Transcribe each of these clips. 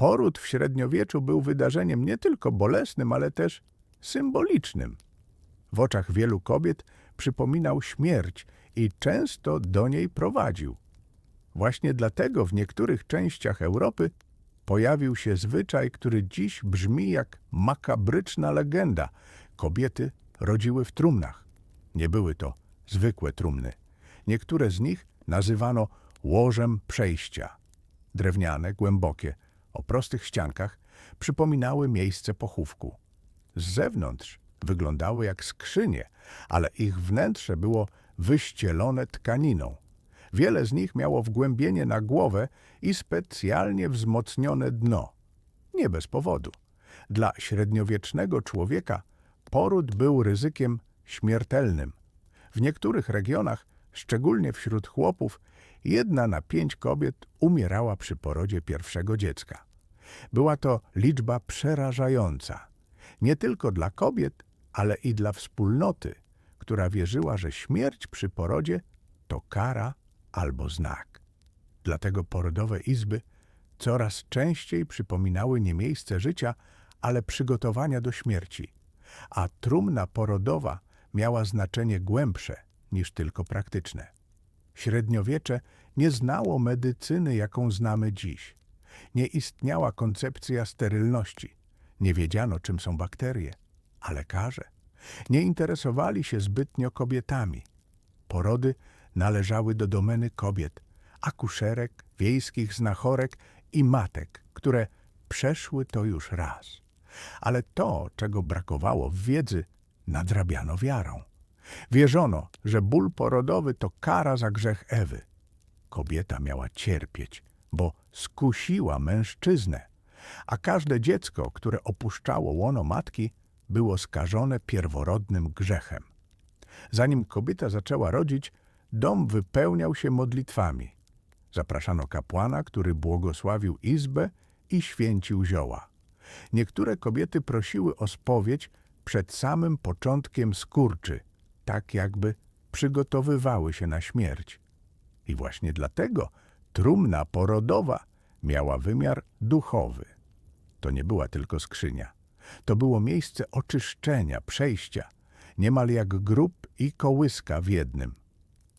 Poród w średniowieczu był wydarzeniem nie tylko bolesnym, ale też symbolicznym. W oczach wielu kobiet przypominał śmierć i często do niej prowadził. Właśnie dlatego w niektórych częściach Europy pojawił się zwyczaj, który dziś brzmi jak makabryczna legenda. Kobiety rodziły w trumnach. Nie były to zwykłe trumny. Niektóre z nich nazywano łożem przejścia. Drewniane, głębokie, o prostych ściankach, przypominały miejsce pochówku. Z zewnątrz wyglądały jak skrzynie, ale ich wnętrze było wyścielone tkaniną. Wiele z nich miało wgłębienie na głowę i specjalnie wzmocnione dno. Nie bez powodu. Dla średniowiecznego człowieka poród był ryzykiem śmiertelnym. W niektórych regionach, szczególnie wśród chłopów, jedna na pięć kobiet umierała przy porodzie pierwszego dziecka. Była to liczba przerażająca. Nie tylko dla kobiet, ale i dla wspólnoty, która wierzyła, że śmierć przy porodzie to kara albo znak. Dlatego porodowe izby coraz częściej przypominały nie miejsce życia, ale przygotowania do śmierci, a trumna porodowa miała znaczenie głębsze niż tylko praktyczne. Średniowiecze nie znało medycyny, jaką znamy dziś. Nie istniała koncepcja sterylności. Nie wiedziano, czym są bakterie, a lekarze nie interesowali się zbytnio kobietami. Porody należały do domeny kobiet, akuszerek, wiejskich znachorek i matek, które przeszły to już raz. Ale to, czego brakowało w wiedzy, nadrabiano wiarą. Wierzono, że ból porodowy to kara za grzech Ewy. Kobieta miała cierpieć, bo skusiła mężczyznę, a każde dziecko, które opuszczało łono matki, było skażone pierworodnym grzechem. Zanim kobieta zaczęła rodzić, dom wypełniał się modlitwami. Zapraszano kapłana, który błogosławił izbę i święcił zioła. Niektóre kobiety prosiły o spowiedź przed samym początkiem skurczy, tak jakby przygotowywały się na śmierć. I właśnie dlatego trumna porodowa miała wymiar duchowy. To nie była tylko skrzynia. To było miejsce oczyszczenia, przejścia, niemal jak grób i kołyska w jednym.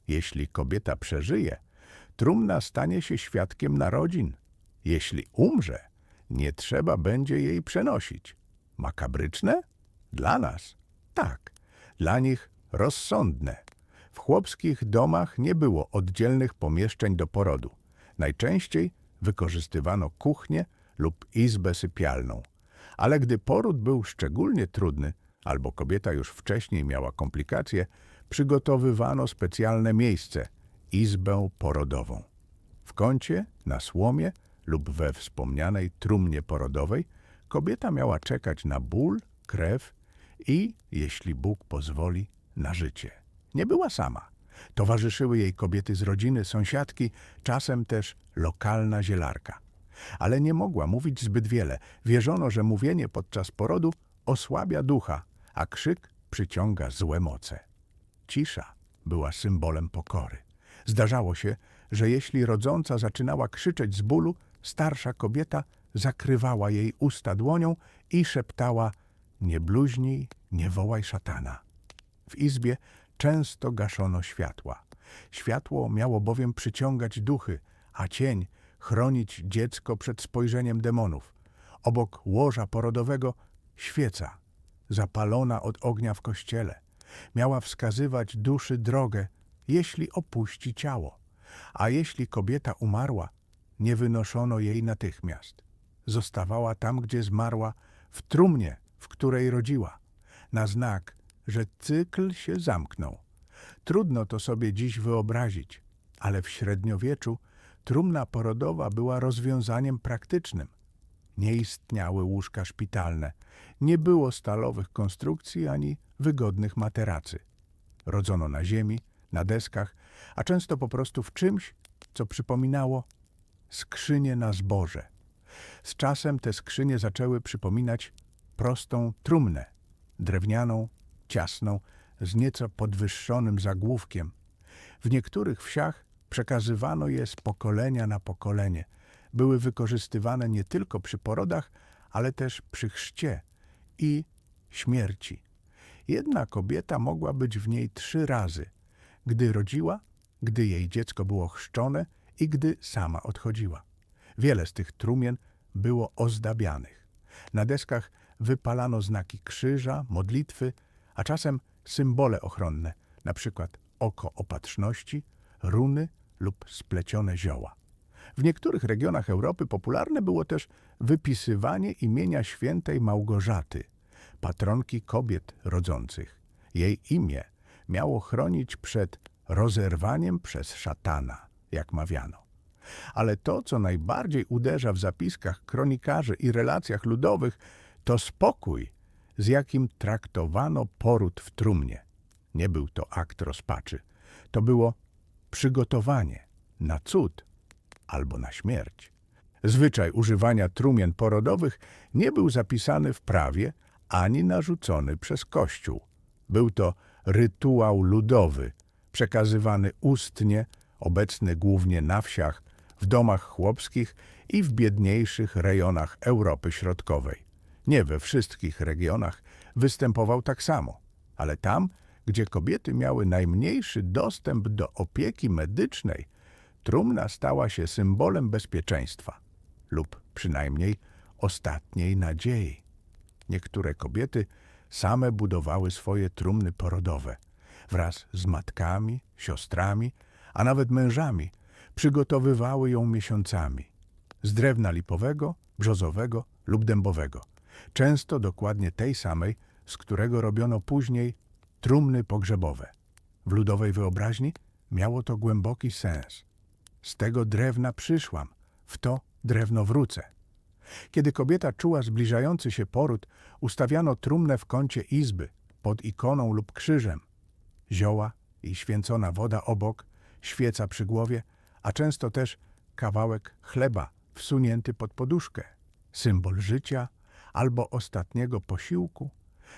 Jeśli kobieta przeżyje, trumna stanie się świadkiem narodzin. Jeśli umrze, nie trzeba będzie jej przenosić. Makabryczne? Dla nas. Tak. Dla nich rozsądne. W chłopskich domach nie było oddzielnych pomieszczeń do porodu. Najczęściej wykorzystywano kuchnię lub izbę sypialną. Ale gdy poród był szczególnie trudny, albo kobieta już wcześniej miała komplikacje, przygotowywano specjalne miejsce izbę porodową. W kącie, na słomie lub we wspomnianej trumnie porodowej kobieta miała czekać na ból, krew i, jeśli Bóg pozwoli, na życie. Nie była sama. Towarzyszyły jej kobiety z rodziny, sąsiadki, czasem też lokalna zielarka. Ale nie mogła mówić zbyt wiele. Wierzono, że mówienie podczas porodu osłabia ducha, a krzyk przyciąga złe moce. Cisza była symbolem pokory. Zdarzało się, że jeśli rodząca zaczynała krzyczeć z bólu, starsza kobieta zakrywała jej usta dłonią i szeptała nie bluźnij, nie wołaj szatana. W izbie często gaszono światła. Światło miało bowiem przyciągać duchy, a cień chronić dziecko przed spojrzeniem demonów. Obok łoża porodowego świeca, zapalona od ognia w kościele. Miała wskazywać duszy drogę, jeśli opuści ciało. A jeśli kobieta umarła, nie wynoszono jej natychmiast. Zostawała tam, gdzie zmarła, w trumnie, w której rodziła, na znak, że cykl się zamknął. Trudno to sobie dziś wyobrazić, ale w średniowieczu trumna porodowa była rozwiązaniem praktycznym. Nie istniały łóżka szpitalne, nie było stalowych konstrukcji ani wygodnych materacy. Rodzono na ziemi, na deskach, a często po prostu w czymś, co przypominało skrzynie na zboże. Z czasem te skrzynie zaczęły przypominać prostą trumnę, drewnianą, ciasną, z nieco podwyższonym zagłówkiem. W niektórych wsiach przekazywano je z pokolenia na pokolenie. były wykorzystywane nie tylko przy porodach, ale też przy chrzcie i śmierci. Jedna kobieta mogła być w niej trzy razy, gdy rodziła, gdy jej dziecko było chrzczone i gdy sama odchodziła. Wiele z tych trumien było ozdabianych. Na deskach wypalano znaki krzyża, modlitwy, a czasem symbole ochronne, przykład oko opatrzności, runy lub splecione zioła. W niektórych regionach Europy popularne było też wypisywanie imienia świętej Małgorzaty, patronki kobiet rodzących. Jej imię miało chronić przed rozerwaniem przez szatana, jak mawiano. Ale to, co najbardziej uderza w zapiskach kronikarzy i relacjach ludowych, to spokój, z jakim traktowano poród w trumnie. Nie był to akt rozpaczy, to było przygotowanie na cud albo na śmierć. Zwyczaj używania trumien porodowych nie był zapisany w prawie ani narzucony przez Kościół. Był to rytuał ludowy, przekazywany ustnie, obecny głównie na wsiach, w domach chłopskich i w biedniejszych rejonach Europy Środkowej. Nie we wszystkich regionach występował tak samo, ale tam, gdzie kobiety miały najmniejszy dostęp do opieki medycznej, trumna stała się symbolem bezpieczeństwa lub przynajmniej ostatniej nadziei. Niektóre kobiety same budowały swoje trumny porodowe wraz z matkami, siostrami, a nawet mężami. Przygotowywały ją miesiącami z drewna lipowego, brzozowego lub dębowego, często dokładnie tej samej, z którego robiono później trumny pogrzebowe. W ludowej wyobraźni miało to głęboki sens. Z tego drewna przyszłam, w to drewno wrócę. Kiedy kobieta czuła zbliżający się poród, ustawiano trumnę w kącie izby, pod ikoną lub krzyżem. Zioła i święcona woda obok, świeca przy głowie, a często też kawałek chleba wsunięty pod poduszkę. Symbol życia albo ostatniego posiłku.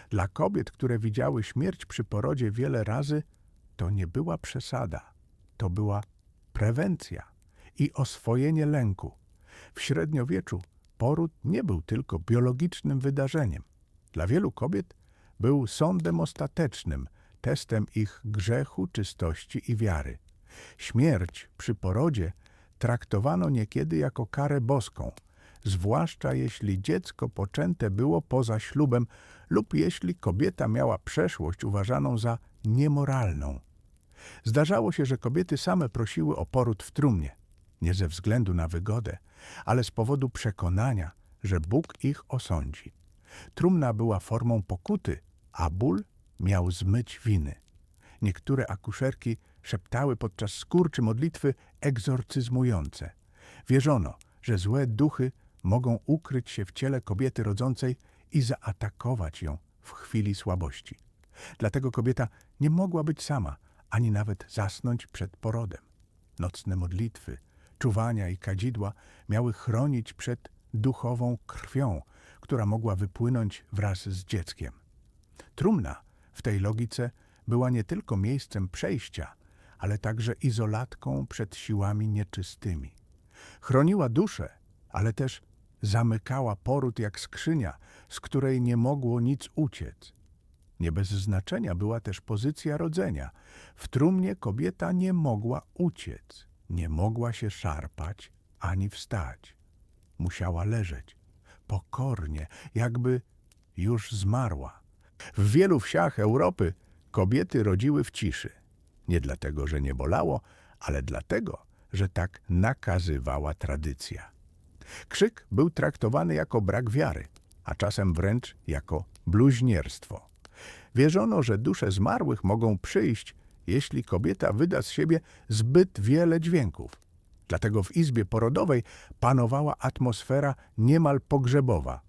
Dla kobiet, które widziały śmierć przy porodzie wiele razy, to nie była przesada, to była prewencja i oswojenie lęku. W średniowieczu poród nie był tylko biologicznym wydarzeniem. Dla wielu kobiet był sądem ostatecznym, testem ich grzechu, czystości i wiary. Śmierć przy porodzie traktowano niekiedy jako karę boską, zwłaszcza jeśli dziecko poczęte było poza ślubem lub jeśli kobieta miała przeszłość uważaną za niemoralną. Zdarzało się, że kobiety same prosiły o poród w trumnie, nie ze względu na wygodę, ale z powodu przekonania, że Bóg ich osądzi. Trumna była formą pokuty, a ból miał zmyć winy. Niektóre akuszerki szeptały podczas skurczy modlitwy egzorcyzmujące. Wierzono, że złe duchy mogą ukryć się w ciele kobiety rodzącej i zaatakować ją w chwili słabości. Dlatego kobieta nie mogła być sama, ani nawet zasnąć przed porodem. Nocne modlitwy, czuwania i kadzidła miały chronić przed duchową krwią, która mogła wypłynąć wraz z dzieckiem. Trumna w tej logice była nie tylko miejscem przejścia, ale także izolatką przed siłami nieczystymi. Chroniła duszę, ale też zamykała poród jak skrzynia, z której nie mogło nic uciec. Nie bez znaczenia była też pozycja rodzenia. W trumnie kobieta nie mogła uciec, nie mogła się szarpać ani wstać. Musiała leżeć, pokornie, jakby już zmarła. W wielu wsiach Europy kobiety rodziły w ciszy. Nie dlatego, że nie bolało, ale dlatego, że tak nakazywała tradycja. Krzyk był traktowany jako brak wiary, a czasem wręcz jako bluźnierstwo. Wierzono, że dusze zmarłych mogą przyjść, jeśli kobieta wyda z siebie zbyt wiele dźwięków. Dlatego w izbie porodowej panowała atmosfera niemal pogrzebowa.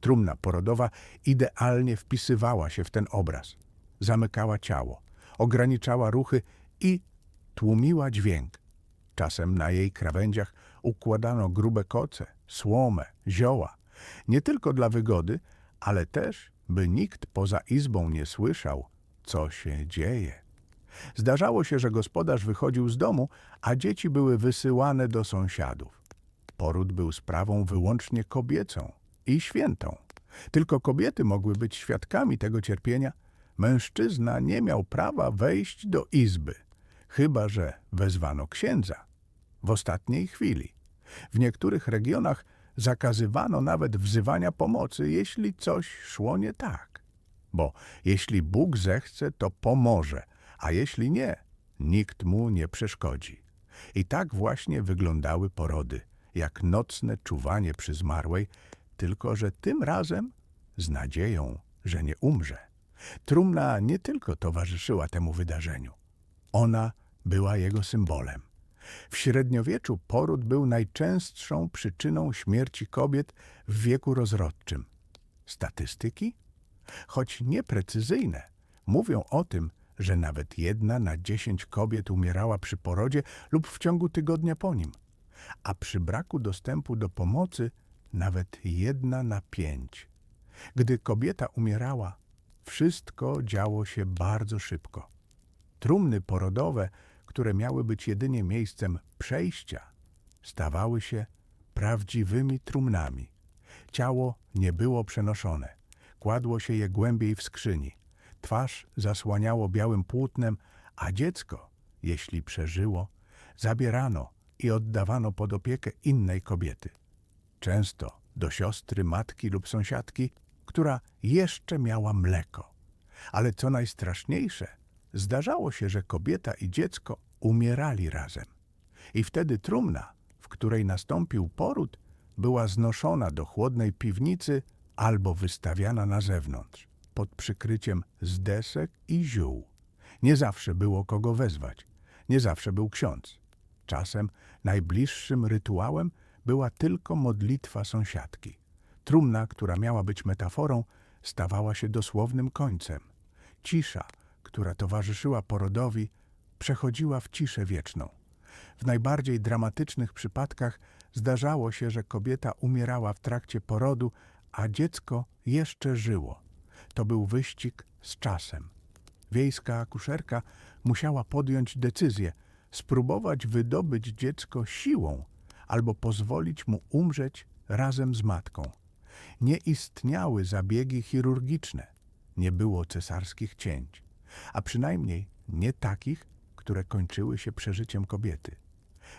Trumna porodowa idealnie wpisywała się w ten obraz. Zamykała ciało, ograniczała ruchy i tłumiła dźwięk. Czasem na jej krawędziach układano grube koce, słomę, zioła. Nie tylko dla wygody, ale też, by nikt poza izbą nie słyszał, co się dzieje. Zdarzało się, że gospodarz wychodził z domu, a dzieci były wysyłane do sąsiadów. Poród był sprawą wyłącznie kobiecą i świętą. Tylko kobiety mogły być świadkami tego cierpienia. Mężczyzna nie miał prawa wejść do izby, chyba że wezwano księdza. W ostatniej chwili. W niektórych regionach zakazywano nawet wzywania pomocy, jeśli coś szło nie tak. Bo jeśli Bóg zechce, to pomoże, a jeśli nie, nikt mu nie przeszkodzi. I tak właśnie wyglądały porody, jak nocne czuwanie przy zmarłej, tylko że tym razem z nadzieją, że nie umrze. Trumna nie tylko towarzyszyła temu wydarzeniu. Ona była jego symbolem. W średniowieczu poród był najczęstszą przyczyną śmierci kobiet w wieku rozrodczym. Statystyki? Choć nieprecyzyjne, mówią o tym, że nawet jedna na dziesięć kobiet umierała przy porodzie lub w ciągu tygodnia po nim, a przy braku dostępu do pomocy nawet jedna na pięć. Gdy kobieta umierała, wszystko działo się bardzo szybko. Trumny porodowe, które miały być jedynie miejscem przejścia, stawały się prawdziwymi trumnami. Ciało nie było przenoszone. Kładło się je głębiej w skrzyni. Twarz zasłaniało białym płótnem, a dziecko, jeśli przeżyło, zabierano i oddawano pod opiekę innej kobiety. Często do siostry, matki lub sąsiadki, która jeszcze miała mleko. Ale co najstraszniejsze, zdarzało się, że kobieta i dziecko umierali razem. I wtedy trumna, w której nastąpił poród, była znoszona do chłodnej piwnicy albo wystawiana na zewnątrz, pod przykryciem z desek i ziół. Nie zawsze było kogo wezwać, nie zawsze był ksiądz. Czasem najbliższym rytuałem była tylko modlitwa sąsiadki. Trumna, która miała być metaforą, stawała się dosłownym końcem. Cisza, która towarzyszyła porodowi, przechodziła w ciszę wieczną. W najbardziej dramatycznych przypadkach zdarzało się, że kobieta umierała w trakcie porodu, a dziecko jeszcze żyło. To był wyścig z czasem. Wiejska akuszerka musiała podjąć decyzję, spróbować wydobyć dziecko siłą albo pozwolić mu umrzeć razem z matką. Nie istniały zabiegi chirurgiczne, nie było cesarskich cięć, a przynajmniej nie takich, które kończyły się przeżyciem kobiety.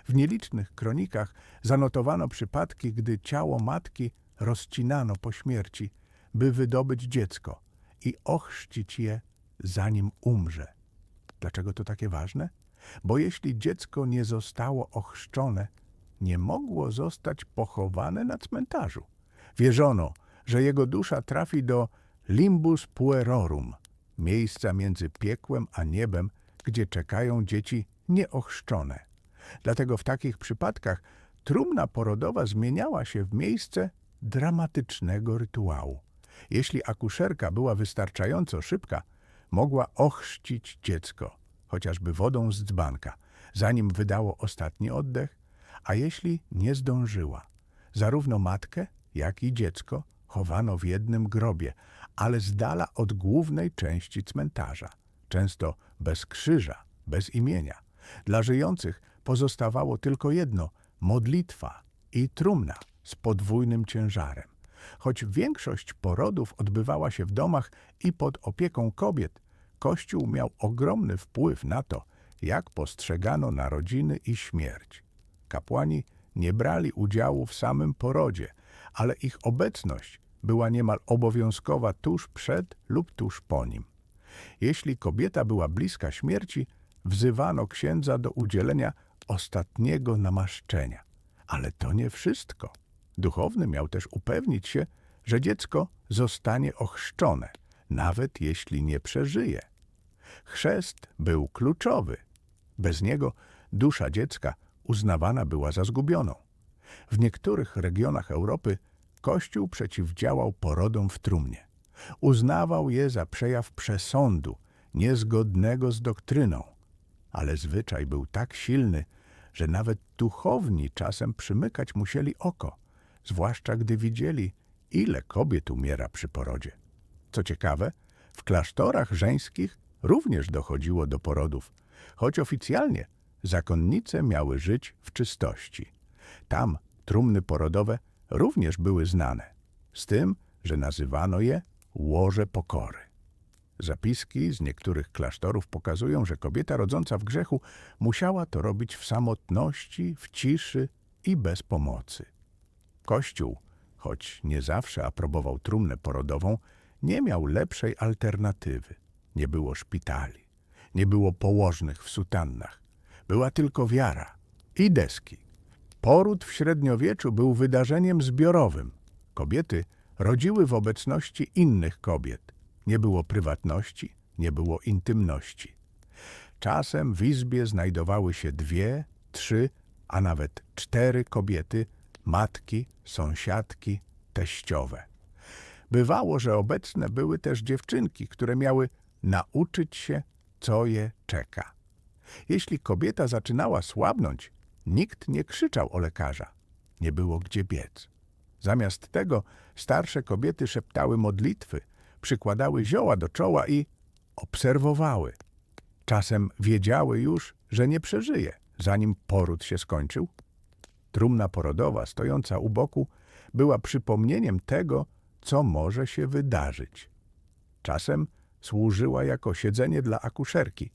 W nielicznych kronikach zanotowano przypadki, gdy ciało matki rozcinano po śmierci, by wydobyć dziecko i ochrzcić je, zanim umrze. Dlaczego to takie ważne? Bo jeśli dziecko nie zostało ochrzczone, nie mogło zostać pochowane na cmentarzu. Wierzono, że jego dusza trafi do limbus puerorum, miejsca między piekłem a niebem, gdzie czekają dzieci nieochrzczone. Dlatego w takich przypadkach trumna porodowa zmieniała się w miejsce dramatycznego rytuału. Jeśli akuszerka była wystarczająco szybka, mogła ochrzcić dziecko, chociażby wodą z dzbanka, zanim wydało ostatni oddech, a jeśli nie zdążyła, zarówno matkę, jak i dziecko chowano w jednym grobie, ale z dala od głównej części cmentarza, często bez krzyża, bez imienia. Dla żyjących pozostawało tylko jedno modlitwa i trumna z podwójnym ciężarem. Choć większość porodów odbywała się w domach i pod opieką kobiet, Kościół miał ogromny wpływ na to, jak postrzegano narodziny i śmierć. Kapłani nie brali udziału w samym porodzie, ale ich obecność była niemal obowiązkowa tuż przed lub tuż po nim. Jeśli kobieta była bliska śmierci, wzywano księdza do udzielenia ostatniego namaszczenia. Ale to nie wszystko. Duchowny miał też upewnić się, że dziecko zostanie ochrzczone, nawet jeśli nie przeżyje. Chrzest był kluczowy. Bez niego dusza dziecka uznawana była za zgubioną. W niektórych regionach Europy Kościół przeciwdziałał porodom w trumnie. Uznawał je za przejaw przesądu, niezgodnego z doktryną. Ale zwyczaj był tak silny, że nawet duchowni czasem przymykać musieli oko, zwłaszcza gdy widzieli, ile kobiet umiera przy porodzie. Co ciekawe, w klasztorach żeńskich również dochodziło do porodów, choć oficjalnie zakonnice miały żyć w czystości. Tam Trumny porodowe również były znane, z tym, że nazywano je łoże pokory. Zapiski z niektórych klasztorów pokazują, że kobieta rodząca w grzechu musiała to robić w samotności, w ciszy i bez pomocy. Kościół, choć nie zawsze aprobował trumnę porodową, nie miał lepszej alternatywy. Nie było szpitali, nie było położnych w sutannach. Była tylko wiara i deski. Poród w średniowieczu był wydarzeniem zbiorowym. Kobiety rodziły w obecności innych kobiet. Nie było prywatności, nie było intymności. Czasem w izbie znajdowały się dwie, trzy, a nawet cztery kobiety, matki, sąsiadki, teściowe. Bywało, że obecne były też dziewczynki, które miały nauczyć się, co je czeka. Jeśli kobieta zaczynała słabnąć, nikt nie krzyczał o lekarza. Nie było gdzie biec. Zamiast tego starsze kobiety szeptały modlitwy, przykładały zioła do czoła i obserwowały. Czasem wiedziały już, że nie przeżyje, zanim poród się skończył. Trumna porodowa, stojąca u boku, była przypomnieniem tego, co może się wydarzyć. Czasem służyła jako siedzenie dla akuszerki,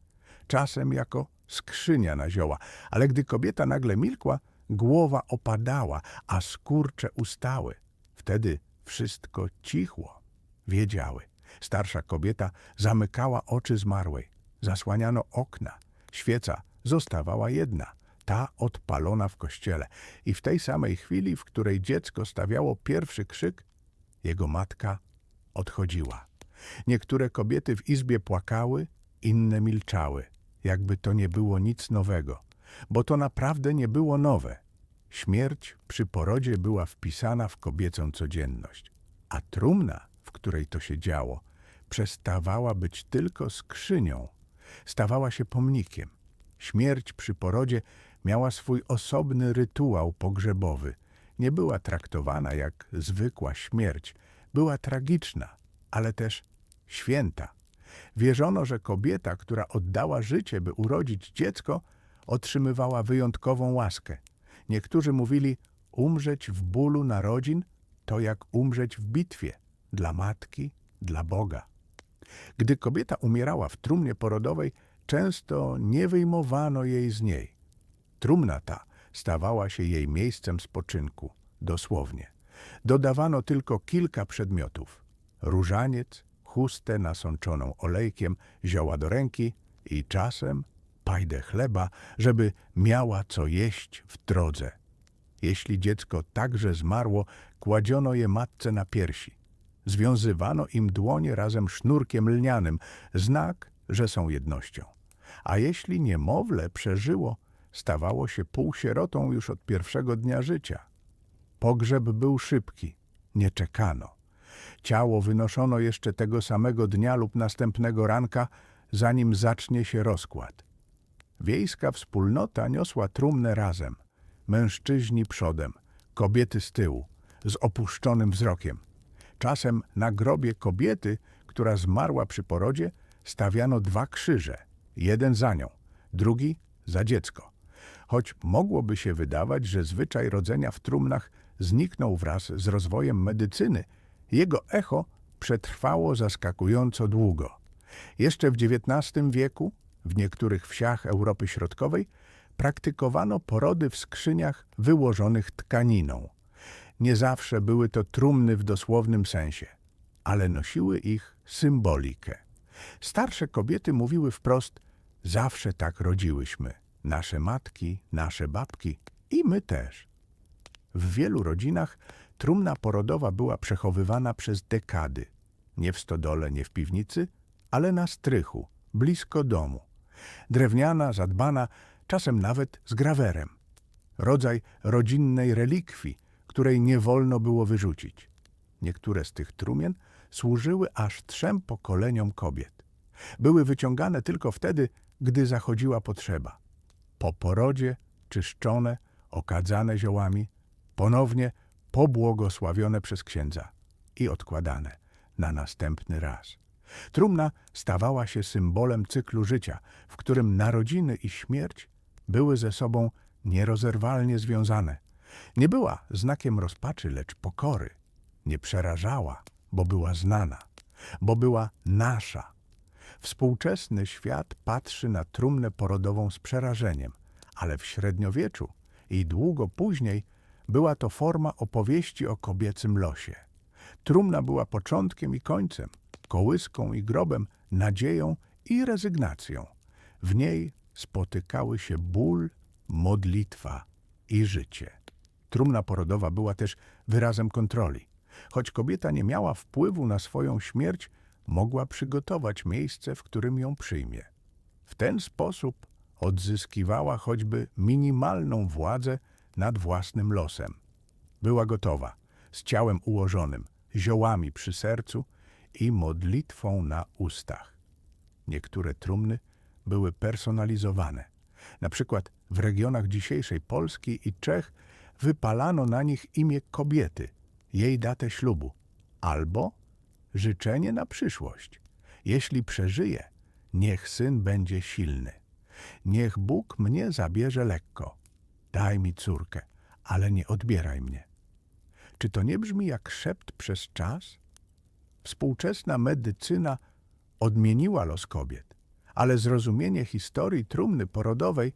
czasem jako skrzynia na zioła, ale gdy kobieta nagle milkła, głowa opadała, a skurcze ustały. Wtedy wszystko cichło. Wiedziały. Starsza kobieta zamykała oczy zmarłej. Zasłaniano okna. Świeca zostawała jedna, ta odpalona w kościele. I w tej samej chwili, w której dziecko stawiało pierwszy krzyk, jego matka odchodziła. Niektóre kobiety w izbie płakały, inne milczały, jakby to nie było nic nowego, bo to naprawdę nie było nowe. Śmierć przy porodzie była wpisana w kobiecą codzienność, a trumna, w której to się działo, przestawała być tylko skrzynią, stawała się pomnikiem. Śmierć przy porodzie miała swój osobny rytuał pogrzebowy. Nie była traktowana jak zwykła śmierć, była tragiczna, ale też święta. Wierzono, że kobieta, która oddała życie, by urodzić dziecko, otrzymywała wyjątkową łaskę. Niektórzy mówili, umrzeć w bólu narodzin to jak umrzeć w bitwie dla matki, dla Boga. Gdy kobieta umierała w trumnie porodowej, często nie wyjmowano jej z niej. Trumna ta stawała się jej miejscem spoczynku, dosłownie. Dodawano tylko kilka przedmiotów. Różaniec, chustę nasączoną olejkiem, zioła do ręki i czasem pajdę chleba, żeby miała co jeść w drodze. Jeśli dziecko także zmarło, kładziono je matce na piersi. Związywano im dłonie razem sznurkiem lnianym, znak, że są jednością. A jeśli niemowlę przeżyło, stawało się półsierotą już od pierwszego dnia życia. Pogrzeb był szybki, nie czekano. Ciało wynoszono jeszcze tego samego dnia lub następnego ranka, zanim zacznie się rozkład. Wiejska wspólnota niosła trumnę razem. Mężczyźni przodem, kobiety z tyłu, z opuszczonym wzrokiem. Czasem na grobie kobiety, która zmarła przy porodzie, stawiano dwa krzyże, jeden za nią, drugi za dziecko. Choć mogłoby się wydawać, że zwyczaj rodzenia w trumnach zniknął wraz z rozwojem medycyny, jego echo przetrwało zaskakująco długo. Jeszcze w XIX wieku w niektórych wsiach Europy Środkowej praktykowano porody w skrzyniach wyłożonych tkaniną. Nie zawsze były to trumny w dosłownym sensie, ale nosiły ich symbolikę. Starsze kobiety mówiły wprost: Zawsze tak rodziłyśmy. Nasze matki, nasze babki i my też. W wielu rodzinach trumna porodowa była przechowywana przez dekady. Nie w stodole, nie w piwnicy, ale na strychu, blisko domu. Drewniana, zadbana, czasem nawet z grawerem. Rodzaj rodzinnej relikwii, której nie wolno było wyrzucić. Niektóre z tych trumien służyły aż trzem pokoleniom kobiet. Były wyciągane tylko wtedy, gdy zachodziła potrzeba. Po porodzie czyszczone, okadzane ziołami, ponownie pobłogosławione przez księdza i odkładane na następny raz. Trumna stawała się symbolem cyklu życia, w którym narodziny i śmierć były ze sobą nierozerwalnie związane. Nie była znakiem rozpaczy, lecz pokory. Nie przerażała, bo była znana, bo była nasza. Współczesny świat patrzy na trumnę porodową z przerażeniem, ale w średniowieczu i długo później była to forma opowieści o kobiecym losie. Trumna była początkiem i końcem, kołyską i grobem, nadzieją i rezygnacją. W niej spotykały się ból, modlitwa i życie. Trumna porodowa była też wyrazem kontroli. Choć kobieta nie miała wpływu na swoją śmierć, mogła przygotować miejsce, w którym ją przyjmie. W ten sposób odzyskiwała choćby minimalną władzę nad własnym losem. Była gotowa, z ciałem ułożonym, ziołami przy sercu i modlitwą na ustach. Niektóre trumny były personalizowane. Na przykład w regionach dzisiejszej Polski i Czech wypalano na nich imię kobiety, jej datę ślubu albo życzenie na przyszłość. Jeśli przeżyje, niech syn będzie silny. Niech Bóg mnie zabierze lekko. Daj mi córkę, ale nie odbieraj mnie. Czy to nie brzmi jak szept przez czas? Współczesna medycyna odmieniła los kobiet, ale zrozumienie historii trumny porodowej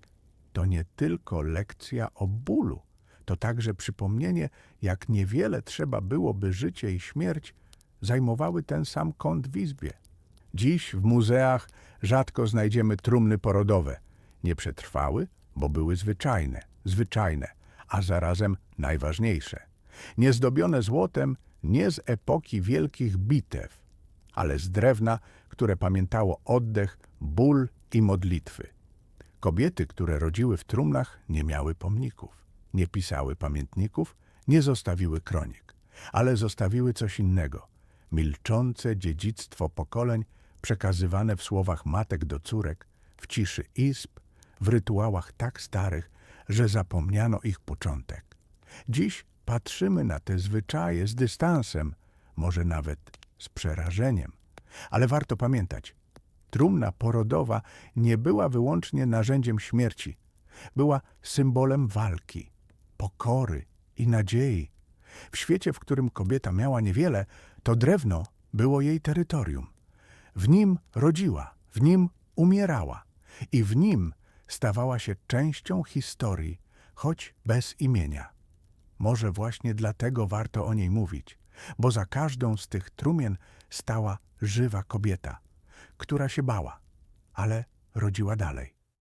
to nie tylko lekcja o bólu, to także przypomnienie, jak niewiele trzeba było, by życie i śmierć zajmowały ten sam kąt w izbie. Dziś w muzeach rzadko znajdziemy trumny porodowe. Nie przetrwały, bo były zwyczajne, zwyczajne, a zarazem najważniejsze. Niezdobione złotem nie z epoki wielkich bitew, ale z drewna, które pamiętało oddech, ból i modlitwy. Kobiety, które rodziły w trumnach, nie miały pomników, nie pisały pamiętników, nie zostawiły kronik, ale zostawiły coś innego milczące dziedzictwo pokoleń przekazywane w słowach matek do córek, w ciszy izb, w rytuałach tak starych, że zapomniano ich początek. Dziś patrzymy na te zwyczaje z dystansem, może nawet z przerażeniem. Ale warto pamiętać, trumna porodowa nie była wyłącznie narzędziem śmierci. Była symbolem walki, pokory i nadziei. W świecie, w którym kobieta miała niewiele, to drewno było jej terytorium. W nim rodziła, w nim umierała i w nim stawała się częścią historii, choć bez imienia. Może właśnie dlatego warto o niej mówić, bo za każdą z tych trumien stała żywa kobieta, która się bała, ale rodziła dalej.